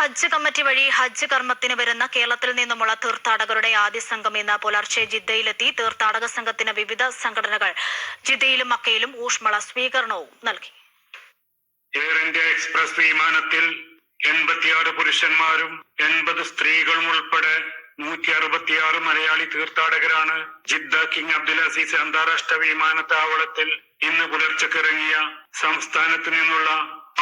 ഹജ്ജ് committee വഴി ഹജ്ജ് കർമ്മത്തിന് വരുന്ന കേരളത്തിൽ നിന്നുമുള്ള തീർത്ഥാടകരുടെ ആദ്യ സംഘം ഇന്ന് പുലർച്ചെ ജിദ്ദയിലെത്തി. തീർത്ഥാടക സംഘത്തിന് വിവിധ സംഘടനകൾ ജിദ്ദയിലും മക്കയിലും ഊഷ്മള സ്വീകരണവും നൽകി. എയർ ഇന്ത്യ എക്സ്പ്രസ് വിമാനത്തിൽ എൺപത്തിയാറ് പുരുഷന്മാരും എൺപത് സ്ത്രീകളും ഉൾപ്പെടെ നൂറ്റി അറുപത്തിയാറ് മലയാളി തീർത്ഥാടകരാണ് ജിദ്ദ കിങ് അബ്ദുൽ അസീസ് അന്താരാഷ്ട്ര വിമാനത്താവളത്തിൽ ഇന്ന് പുലർച്ചക്കിറങ്ങിയ സംസ്ഥാനത്തു നിന്നുള്ള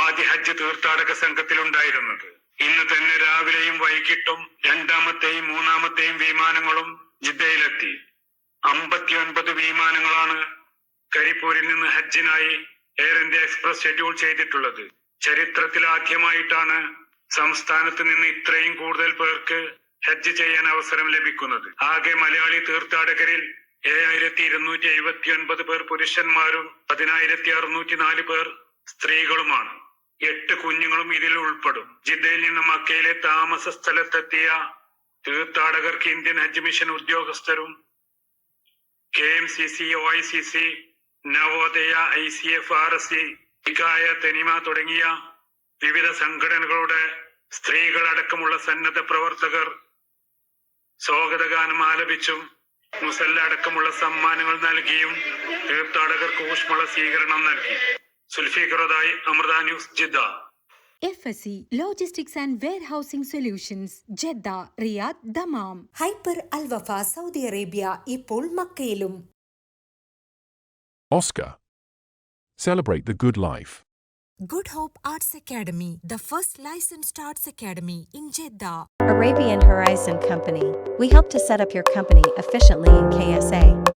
ആദ്യ ഹജ്ജ് തീർത്ഥാടക സംഘത്തിലുണ്ടായിരുന്നത്. ഇന്ന് തന്നെ രാവിലെയും വൈകിട്ടും രണ്ടാമത്തെയും മൂന്നാമത്തെയും വിമാനങ്ങളും ജിദ്ദയിലെത്തി. അമ്പത്തിയൊൻപത് വിമാനങ്ങളാണ് കരിപ്പൂരിൽ നിന്ന് ഹജ്ജിനായി എയർ ഇന്ത്യ എക്സ്പ്രസ് ഷെഡ്യൂൾ ചെയ്തിട്ടുള്ളത്. ചരിത്രത്തിൽ ആദ്യമായിട്ടാണ് സംസ്ഥാനത്ത് നിന്ന് ഇത്രയും കൂടുതൽ പേർക്ക് ഹജ്ജ് ചെയ്യാൻ അവസരം ലഭിക്കുന്നത്. ആകെ മലയാളി തീർത്ഥാടകരിൽ ഏഴായിരത്തി ഇരുന്നൂറ്റി എഴുപത്തി ഒൻപത് പേർ പുരുഷന്മാരും പതിനായിരത്തി അറുന്നൂറ്റി നാല് പേർ സ്ത്രീകളുമാണ്. എട്ട് കുഞ്ഞുങ്ങളും ഇതിൽ ഉൾപ്പെടും. ജിദ്ദയിൽ നിന്ന് മക്കയിലെ താമസ സ്ഥലത്തെത്തിയ തീർത്ഥാടകർക്ക് ഇന്ത്യൻ ഹജ്ജ് മിഷൻ ഉദ്യോഗസ്ഥരും K M C C O I C C Navodaya I C F R S C ഇക്കായ Thanima തുടങ്ങിയ വിവിധ സംഘടനകളുടെ സ്ത്രീകളടക്കമുള്ള സന്നദ്ധ പ്രവർത്തകർ സ്വാഗതഗാനം ആലപിച്ചും. മുസല്ല അടക്കമുള്ള സമ്മാനങ്ങൾ നൽകിയും തീർത്ഥാടകർക്ക് ഊഷ്മള സ്വീകരണം നൽകി. സുൽഫീഖറുദായി Amrita News Jeddah FSC Logistics and Warehousing Solutions Jeddah, Riyadh, Dammam. Hyper Al Wafa Saudi Arabia ഇപ്പോൾ മക്കയിലും Oscar. Celebrate the good life. Good Hope Arts Academy the first licensed Arts Academy in Jeddah Arabian Horizon Company. We help to set up your company efficiently in KSA.